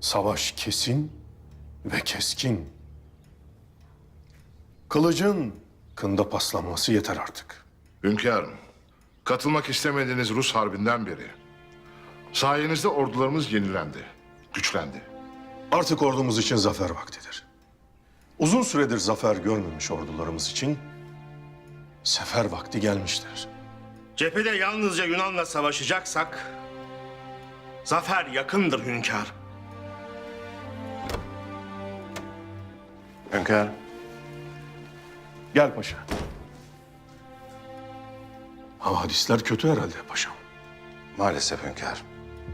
Savaş kesin ve keskin. Kılıcın kında paslanması yeter artık. Hünkârım, katılmak istemediğiniz Rus harbinden beri sayenizde ordularımız yenilendi, güçlendi. Artık ordumuz için zafer vaktidir. Uzun süredir zafer görmemiş ordularımız için sefer vakti gelmiştir. Cephede yalnızca Yunan'la savaşacaksak zafer yakındır hünkâr. Hünkâr, Gel paşa. Havadisler kötü herhalde paşam. maalesef hünkâr.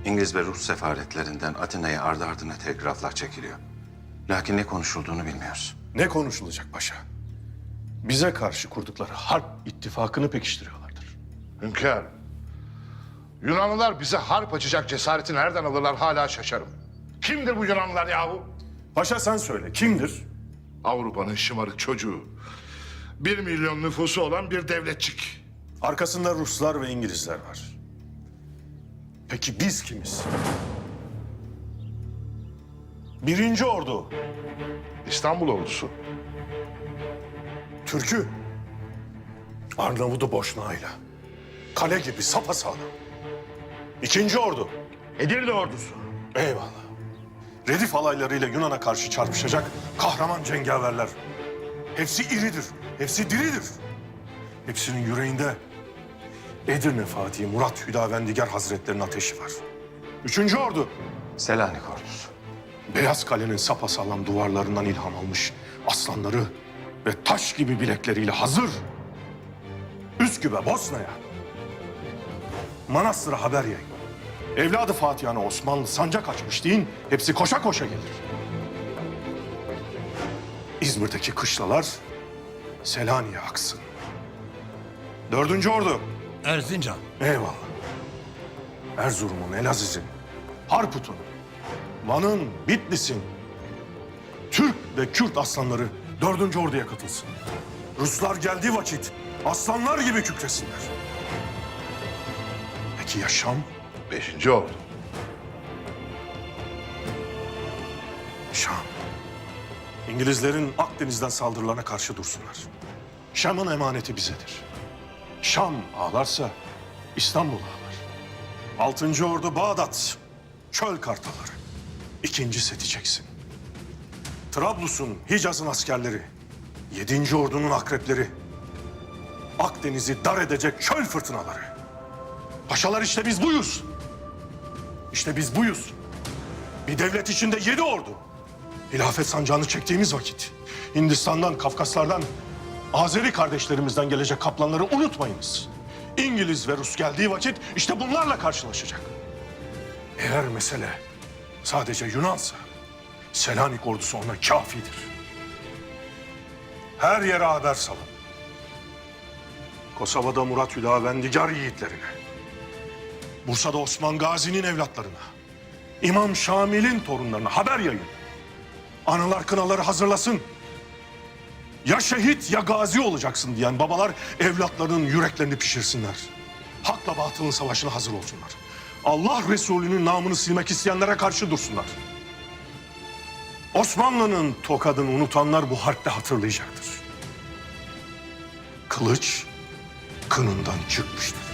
İngiliz ve Rus sefaretlerinden Atina'ya ardı ardına telgraflar çekiliyor. Lakin ne konuşulduğunu bilmiyoruz. Ne konuşulacak paşa? Bize karşı kurdukları harp ittifakını pekiştiriyorlardır. Hünkârım, Yunanlılar bize harp açacak cesareti nereden alırlar hala şaşarım. Kimdir bu Yunanlılar yahu? Paşa sen söyle kimdir? Avrupa'nın şımarık çocuğu. Bir milyon nüfusu olan bir devletçik. Arkasında Ruslar ve İngilizler var. Peki biz kimiz? Birinci ordu, İstanbul ordusu. Türk'ü. Arnavut'u boşnağıyla. Kale gibi sapasağlam. İkinci ordu, Edirne ordusu. eyvallah. Redif alaylarıyla Yunan'a karşı çarpışacak kahraman cengaverler. Hepsi iridir, hepsi diridir. Hepsinin yüreğinde Edirne Fatih Murat Hüdavendigar Hazretleri'nin ateşi var. Üçüncü ordu, Selanik ordusu. Beyaz Kale'nin sapasağlam duvarlarından ilham almış aslanları ve taş gibi bilekleriyle hazır. Üsküp'e, Bosna'ya, Manastır'a haber yayın. Evladı Fatiha'na Osmanlı sancak açmış deyin, hepsi koşa koşa gelir. İzmir'deki kışlalar Selanik'e aksın. Dördüncü ordu, Erzincan. Eyvallah. Erzurum'un, Elaziz'in, Harput'un, Van'ın, Bitlis'in, Türk ve Kürt aslanları dördüncü orduya katılsın. Ruslar geldiği vakit aslanlar gibi kükresinler. Peki ya Şam? Beşinci ordu. Şam. İngilizlerin Akdeniz'den saldırılarına karşı dursunlar. Şam'ın emaneti bizedir. Şam ağlarsa İstanbul ağlar. Altıncı ordu Bağdat. Çöl kartaları. İkinci seti çeksin. Trablus'un, Hicaz'ın askerleri. Yedinci ordunun akrepleri. Akdeniz'i dar edecek çöl fırtınaları. Paşalar işte biz buyuz. İşte biz buyuz. Bir devlet içinde yedi ordu. Hilafet sancağını çektiğimiz vakit Hindistan'dan, Kafkaslardan, Azeri kardeşlerimizden gelecek kaplanları unutmayınız. İngiliz ve Rus geldiği vakit işte bunlarla karşılaşacak. Eğer mesele sadece Yunansa Selanik ordusu ona kafidir. Her yere haber salın. Kosova'da Murat Hüdavendigar yiğitlerine, Bursa'da Osman Gazi'nin evlatlarına, İmam Şamil'in torunlarına haber yayın. Analar kınaları hazırlasın. Ya şehit ya gazi olacaksın diyen babalar evlatlarının yüreklerini pişirsinler. Hakla batılın savaşına hazır olsunlar. Allah Resulü'nün namını silmek isteyenlere karşı dursunlar. Osmanlı'nın tokadını unutanlar bu harpte hatırlayacaktır. Kılıç kınından çıkmıştır.